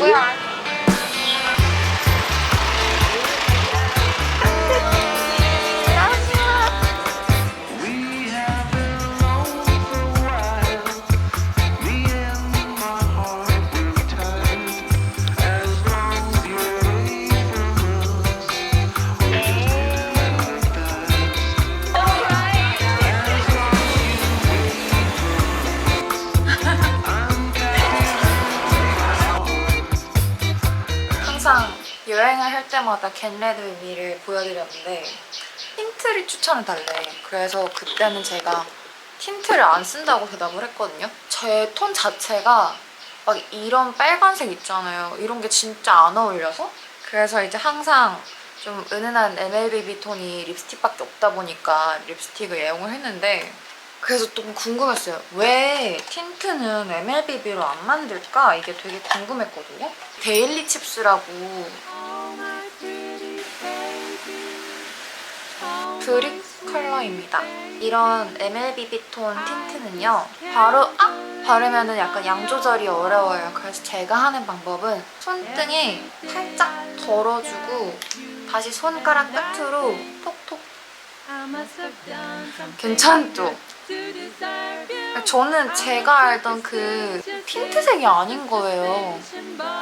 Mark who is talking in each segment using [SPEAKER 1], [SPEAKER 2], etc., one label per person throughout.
[SPEAKER 1] 뭐야? 때마다 겟레드 미를 보여드렸는데 틴트를 추천을 달래. 그래서 그때는 제가 틴트를 안 쓴다고 대답을 했거든요. 제 톤 자체가 막 이런 빨간색 있잖아요. 이런 게 진짜 안 어울려서 그래서 이제 항상 좀 은은한 MLBB 톤이 립스틱밖에 없다 보니까 립스틱을 애용을 했는데 그래서 좀 궁금했어요. 왜 틴트는 MLBB로 안 만들까? 이게 되게 궁금했거든요. 데일리 칩스라고 브릭 컬러입니다. 이런 MLBB 톤 틴트는요. 바로 아! 바르면은 약간 양 조절이 어려워요. 그래서 제가 하는 방법은 손등에 살짝 덜어주고 다시 손가락 끝으로 톡톡 괜찮죠? 저는 제가 알던 그 틴트색이 아닌 거예요.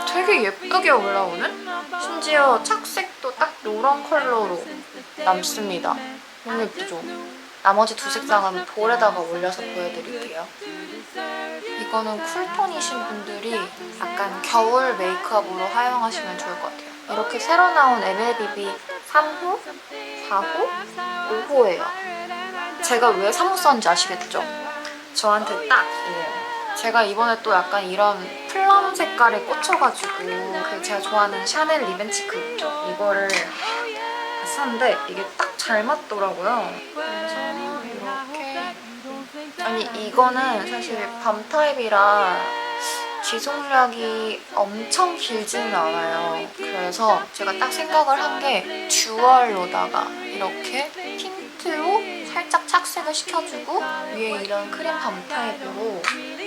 [SPEAKER 1] 되게 예쁘게 올라오는? 심지어 착색도 딱 이런 컬러로 남습니다. 너무 예쁘죠? 나머지 두 색상은 볼에다가 올려서 보여드릴게요. 이거는 쿨톤이신 분들이 약간 겨울 메이크업으로 사용하시면 좋을 것 같아요. 이렇게 새로 나온 MLBB 3호, 4호, 5호예요. 제가 왜 3호 썼는지 아시겠죠? 저한테 딱이에요. 제가 이번에 또 약간 이런 플럼 색깔에 꽂혀가지고 그 제가 좋아하는 샤넬 리벤치크 있죠? 이거를 샀는데 이게 딱 잘 맞더라고요. 그래서 이렇게 아니 이거는 사실 밤 타입이라 지속력이 엄청 길지는 않아요. 그래서 제가 딱 생각을 한 게 듀얼로다가 이렇게 틴트로 살짝 착색을 시켜주고 위에 이런 크림 밤 타입으로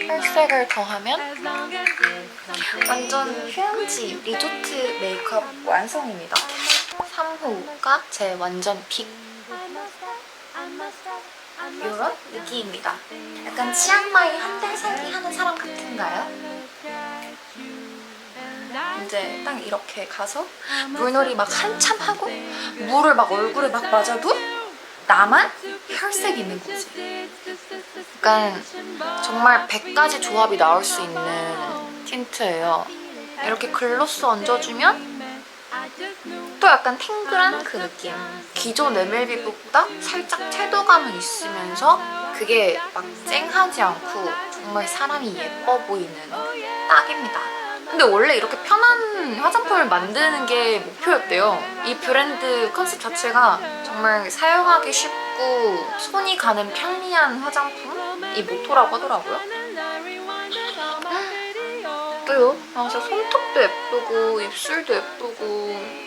[SPEAKER 1] 혈색을 더하면 완전 휴양지 리조트 메이크업 완성입니다. 3호가 제 완전 빅 이런 느낌입니다. 약간 치앙마이 한 달 살기 하는 사람 같은가요? 이제 딱 이렇게 가서 물놀이 막 한참 하고 물을 막 얼굴에 막 맞아도 나만 혈색 있는 거지. 약간 정말 100가지 조합이 나올 수 있는 틴트예요. 이렇게 글로스 얹어주면 또 약간 탱글한 그 느낌. 기존 MLB보다 살짝 채도감은 있으면서 그게 막 쨍하지 않고 정말 사람이 예뻐 보이는 딱입니다. 근데 원래 이렇게 편한 화장품을 만드는 게 목표였대요. 이 브랜드 컨셉 자체가 정말 사용하기 쉽고 손이 가는 편리한 화장품이 모토라고 하더라고요. 또요. 아, 진짜 손톱도 예쁘고 입술도 예쁘고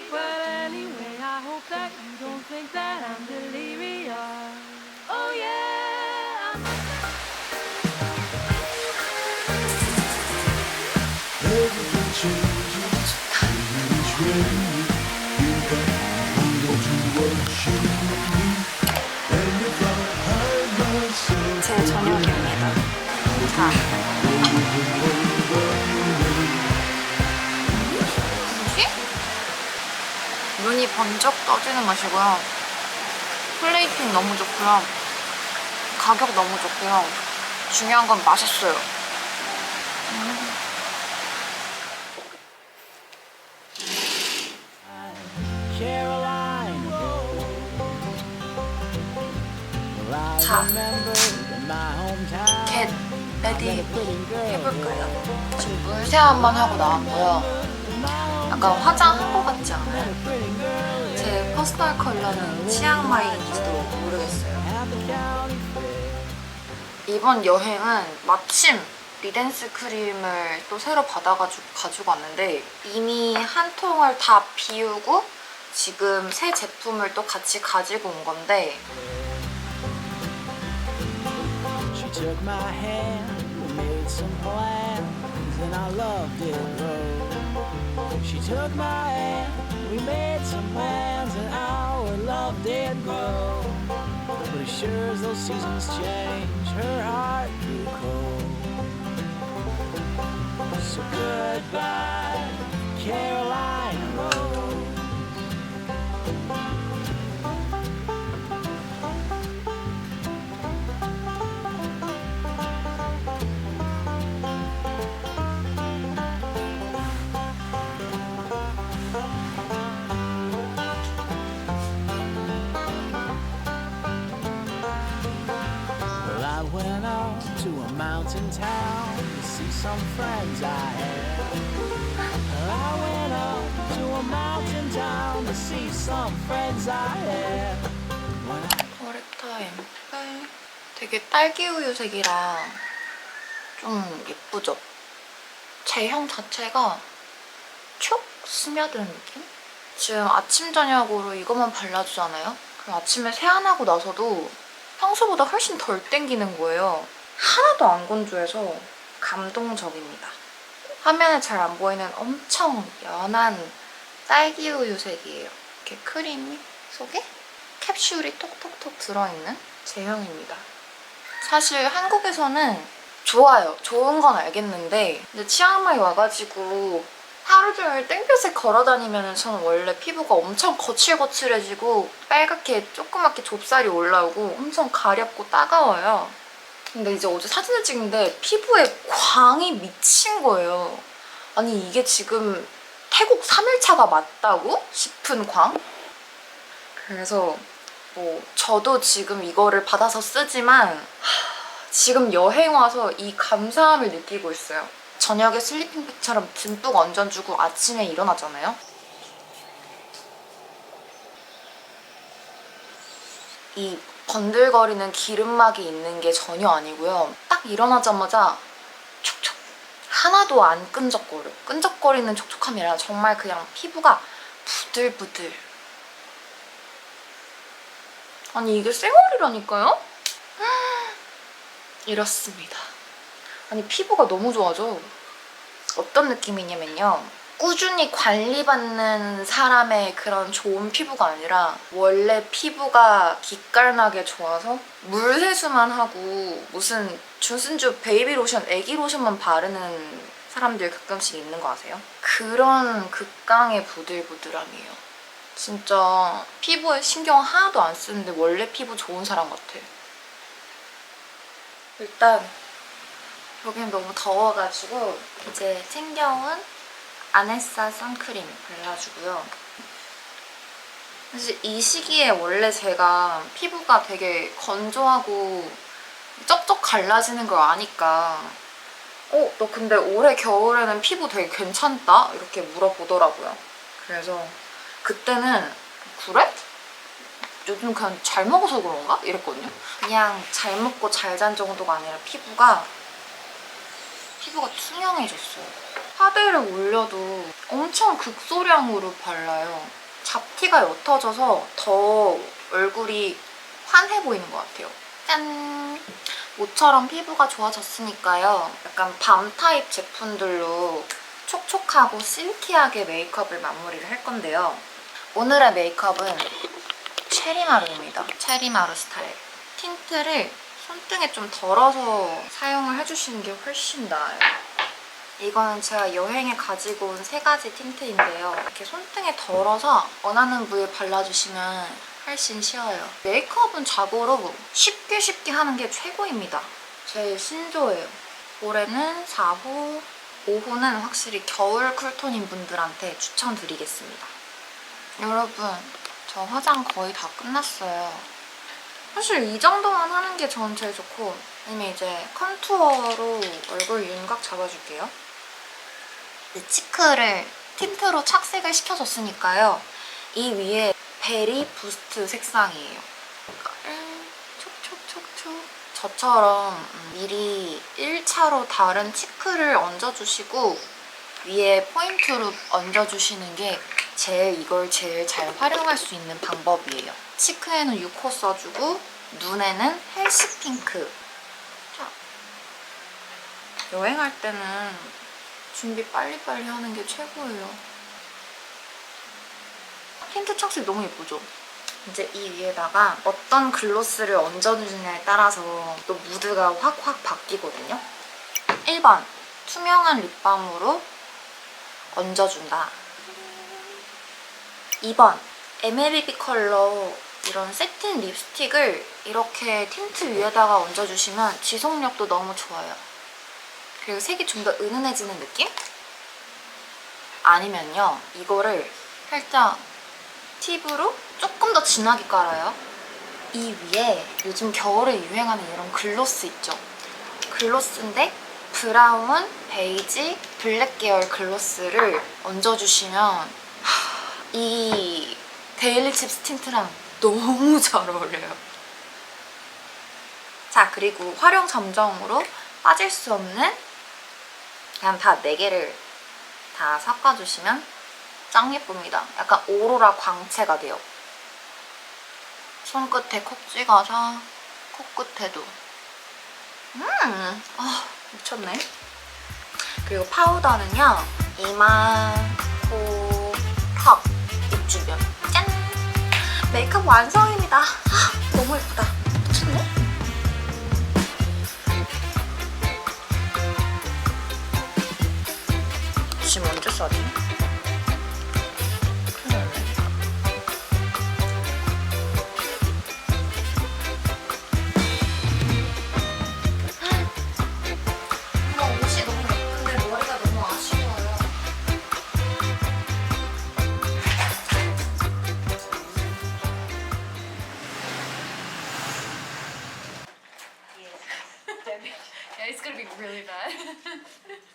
[SPEAKER 1] 제 저녁입니다. 자. 눈이 번쩍 떠지는 맛이고요. 플레이팅 너무 좋고요. 가격 너무 좋고요. 중요한 건 맛있어요. 자. 겟 레디. 해볼까요? 지금 물세안만 하고 나왔고요. 약간 화장한 것 같지 않아요? 제 퍼스널 컬러는 치앙마이인지도 모르겠어요. 이번 여행은 마침 리덴스 크림을 또 새로 받아가지고 가지고 왔는데 이미 한 통을 다 비우고 지금 새 제품을 또 같이 가지고 온 건데
[SPEAKER 2] took my hand, we made some plans, and I loved it. She took my hand, we made some plans, and our love did grow. But sure as those seasons change, her heart grew cold. So goodbye, Carolina Rose. Mountain town to see some friends I had. I went out to a mountain town to see some friends I had. When I
[SPEAKER 1] 오레타임 네. 되게 딸기 우유색이랑 좀 예쁘죠? 제형 자체가 촉 스며드는 느낌? 지금 아침 저녁으로 이것만 발라주잖아요? 그럼 아침에 세안하고 나서도 평소보다 훨씬 덜 땡기는 거예요. 하나도 안 건조해서 감동적입니다. 화면에 잘 안 보이는 엄청 연한 딸기 우유색이에요. 이렇게 크림이 속에 캡슐이 톡톡톡 들어있는 제형입니다. 사실 한국에서는 좋아요. 좋은 건 알겠는데 근데 치앙마이 와가지고 하루 종일 땡볕에 걸어다니면 저는 원래 피부가 엄청 거칠거칠해지고 빨갛게 조그맣게 좁쌀이 올라오고 엄청 가렵고 따가워요. 근데 이제 어제 사진을 찍는데 피부에 광이 미친 거예요. 아니 이게 지금 태국 3일차가 맞다고? 싶은 광? 그래서 뭐 저도 지금 이거를 받아서 쓰지만 하, 지금 여행 와서 이 감사함을 느끼고 있어요. 저녁에 슬리핑백처럼 듬뿍 얹어주고 아침에 일어나잖아요. 이 번들거리는 기름막이 있는 게 전혀 아니고요. 딱 일어나자마자 촉촉 하나도 안 끈적거려. 끈적거리는 촉촉함이 아니라 정말 그냥 피부가 부들부들 아니 이게 쌩얼이라니까요? 이렇습니다. 아니 피부가 너무 좋아져. 어떤 느낌이냐면요. 꾸준히 관리받는 사람의 그런 좋은 피부가 아니라 원래 피부가 기깔나게 좋아서 물 세수만 하고 무슨 준슨주 베이비 로션, 애기 로션만 바르는 사람들 가끔씩 있는 거 아세요? 그런 극강의 부들부들함이에요. 진짜 피부에 신경 하나도 안 쓰는데 원래 피부 좋은 사람 같아. 일단 여기는 너무 더워가지고 이제 챙겨온 아네사 선크림 발라주고요. 사실 이 시기에 원래 제가 피부가 되게 건조하고 쩍쩍 갈라지는 걸 아니까 어? 너 근데 올해 겨울에는 피부 되게 괜찮다? 이렇게 물어보더라고요. 그래서 그때는 그래? 요즘 그냥 잘 먹어서 그런가? 이랬거든요. 그냥 잘 먹고 잘 잔 정도가 아니라 피부가 피부가 투명해졌어요. 파데를 올려도 엄청 극소량으로 발라요. 잡티가 옅어져서 더 얼굴이 환해 보이는 것 같아요. 짠! 모처럼 피부가 좋아졌으니까요. 약간 밤 타입 제품들로 촉촉하고 실키하게 메이크업을 마무리를 할 건데요. 오늘의 메이크업은 체리마루입니다. 체리마루 스타일. 틴트를 손등에 좀 덜어서 사용을 해주시는 게 훨씬 나아요. 이거는 제가 여행에 가지고 온 세 가지 틴트인데요. 이렇게 손등에 덜어서 원하는 부위에 발라주시면 훨씬 쉬워요. 메이크업은 자고로 쉽게 쉽게 하는 게 최고입니다. 제일 신조예요. 올해는 4호, 5호는 확실히 겨울 쿨톤인 분들한테 추천드리겠습니다. 여러분, 저 화장 거의 다 끝났어요. 사실 이 정도만 하는 게 전 제일 좋고 아니면 이제 컨투어로 얼굴 윤곽 잡아줄게요. 치크를 틴트로 착색을 시켜줬으니까요. 이 위에 베리 부스트 색상이에요. 촉촉촉촉 저처럼 음, 미리 1차로 다른 치크를 얹어주시고 위에 포인트로 얹어주시는 게 제일 이걸 제일 잘 활용할 수 있는 방법이에요. 치크에는 6호 써주고 눈에는 헬시 핑크. 자, 여행할 때는 준비 빨리빨리 하는 게 최고예요. 틴트 착색 너무 예쁘죠? 이제 이 위에다가 어떤 글로스를 얹어주느냐에 따라서 또 무드가 확확 바뀌거든요. 1번 투명한 립밤으로 얹어준다. 2번 MLB 컬러 이런 세틴 립스틱을 이렇게 틴트 위에다가 얹어주시면 지속력도 너무 좋아요. 그리고 색이 좀 더 은은해지는 느낌? 아니면요 이거를 살짝 팁으로 조금 더 진하게 깔아요. 이 위에 요즘 겨울에 유행하는 이런 글로스 있죠? 글로스인데 브라운, 베이지, 블랙 계열 글로스를 얹어주시면 하, 이 데일리 칩스 틴트랑 너무 잘 어울려요. 자, 그리고 활용 점정으로 빠질 수 없는 그냥 다 4개를 다 섞어주시면 짱 예쁩니다. 약간 오로라 광채가 돼요. 손끝에 콕 찍어서 코끝에도 음, 아 미쳤네. 그리고 파우더는요 이마, 코, 턱, 입 주변 짠! 메이크업 완성입니다. 아, 너무 예쁘다. 지금 언제 써지? 큰일 났네. 어머, 옷이 너무 예쁜데 머리가 너무 아쉬워요.
[SPEAKER 3] Yeah, it's gonna be really bad.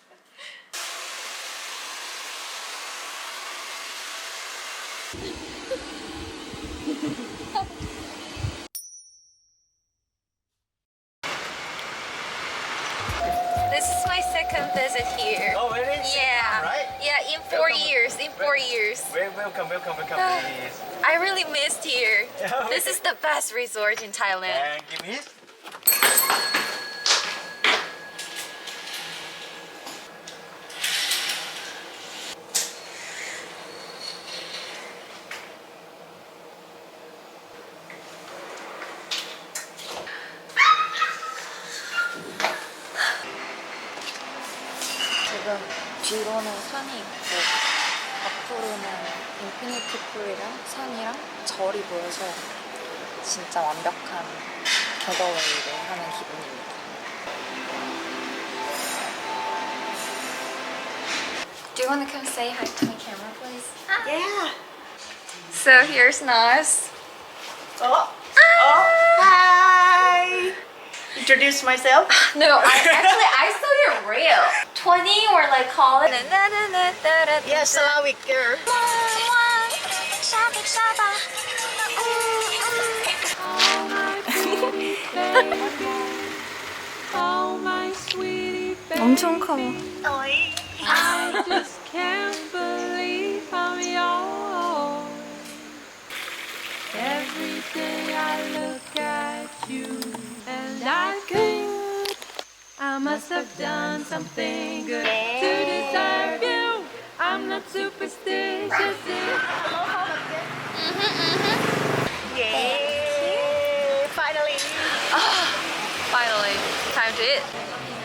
[SPEAKER 1] This is my second visit here.
[SPEAKER 4] Oh, is?
[SPEAKER 1] Yeah.
[SPEAKER 4] Right?
[SPEAKER 1] Yeah, in four
[SPEAKER 4] Welcome.
[SPEAKER 1] years. In four years.
[SPEAKER 4] Welcome, welcome, welcome,
[SPEAKER 1] ah,
[SPEAKER 4] please.
[SPEAKER 1] I really missed here. This is the best resort in Thailand. 뒤로는 산이 있고 앞으로는 인피니티 풀이랑 산이랑 절이 보여서 진짜 완벽한 겟어웨이를 하는 기분입니다. Do you want to come say hi to my camera, please?
[SPEAKER 5] Yeah.
[SPEAKER 1] So here's Nas.
[SPEAKER 5] Oh. Oh. Hi. Introduce myself.
[SPEAKER 1] No, I actually I saw your reel. 20 or like college.
[SPEAKER 5] Yeah, Slavic girl.
[SPEAKER 3] Oh, my sweetie baby.
[SPEAKER 1] 엄청 커.
[SPEAKER 5] Oi.
[SPEAKER 3] I I must have done something good to deserve you. I'm not superstitious. Mm-hmm, mm-hmm.
[SPEAKER 5] Yay. Finally.
[SPEAKER 1] Ah, finally, time to eat.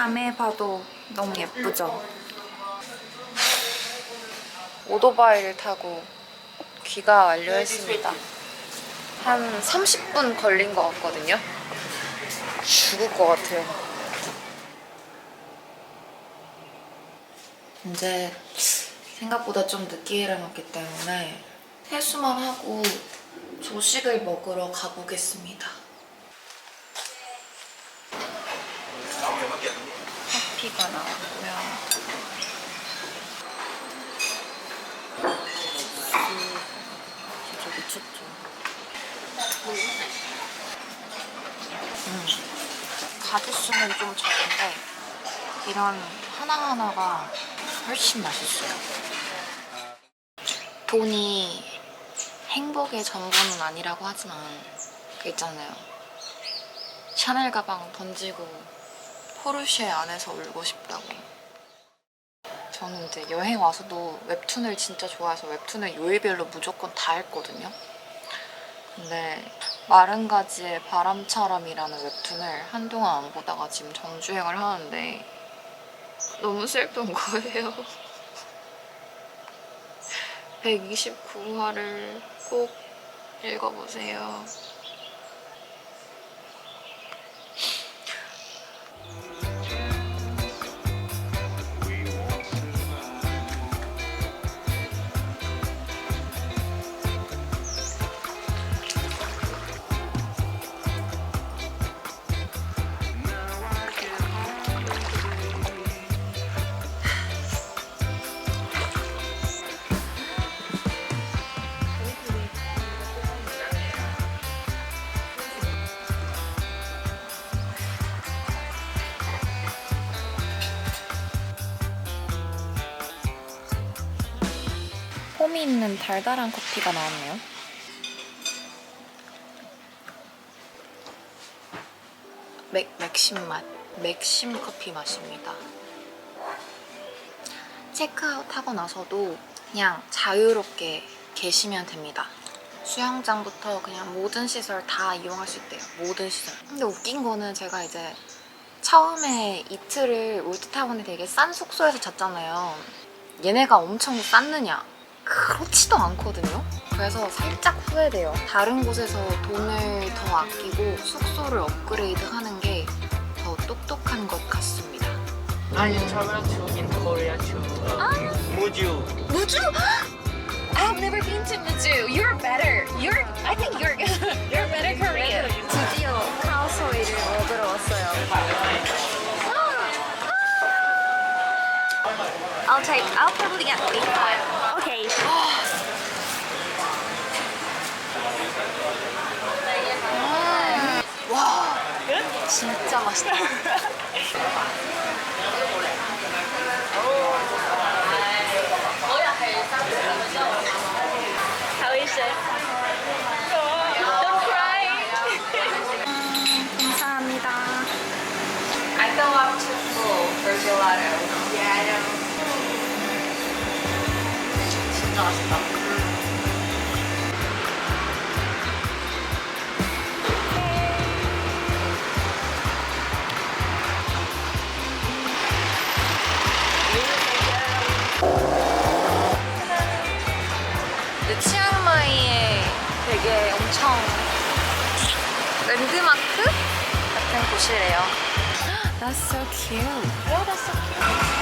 [SPEAKER 1] 밤에 봐도 너무 예쁘죠? 오토바이를 타고 귀가 완료했습니다. 한 30분 걸린 것 같거든요. 죽을 것 같아요. 이제 생각보다 좀 늦게 일어났기 때문에 세수만 하고 조식을 먹으러 가보겠습니다. 커피가 나왔고요. 진짜 미쳤죠. 음. 가짓수는 좀 적은데 이런 하나하나가 훨씬 맛있어요. 돈이 행복의 전부는 아니라고 하지만 그 있잖아요. 샤넬 가방 던지고 포르쉐 안에서 울고 싶다고. 저는 이제 여행 와서도 웹툰을 진짜 좋아해서 웹툰을 요일별로 무조건 다 읽거든요. 근데 마른 가지의 바람처럼이라는 웹툰을 한동안 안 보다가 지금 정주행을 하는데 너무 슬픈 거예요. 129화를 꼭 읽어보세요. 폼이 있는 달달한 커피가 나왔네요. 맥, 맥심 맛. 맥심 커피 맛입니다. 체크아웃 하고 나서도 그냥 자유롭게 계시면 됩니다. 수영장부터 그냥 모든 시설 다 이용할 수 있대요. 모든 시설. 근데 웃긴 거는 제가 이제 처음에 이틀을 올드타운에 되게 싼 숙소에서 잤잖아요. 얘네가 엄청 쌌느냐? 그렇지도 않거든요. 그래서 살짝 후회돼요. 다른 곳에서 돈을 더 아끼고 숙소를 업그레이드 하는 게 더 똑똑한 것 같습니다.
[SPEAKER 4] I travel to in Korea to uh, Muju.
[SPEAKER 1] 무주? I've never been to Muju. You're better. You're. I think you're. You're better Korean. 드디어 카오소이를 먹으러 왔어요. I'll take. I'll probably get three 진짜 맛있다.
[SPEAKER 5] How is it? Don't cry.
[SPEAKER 1] 감사합니다. I go up to full for gelato. Yeah, I know. 진짜 맛있다. 같은 곳이래요. That's so cute. Oh, that's so cute.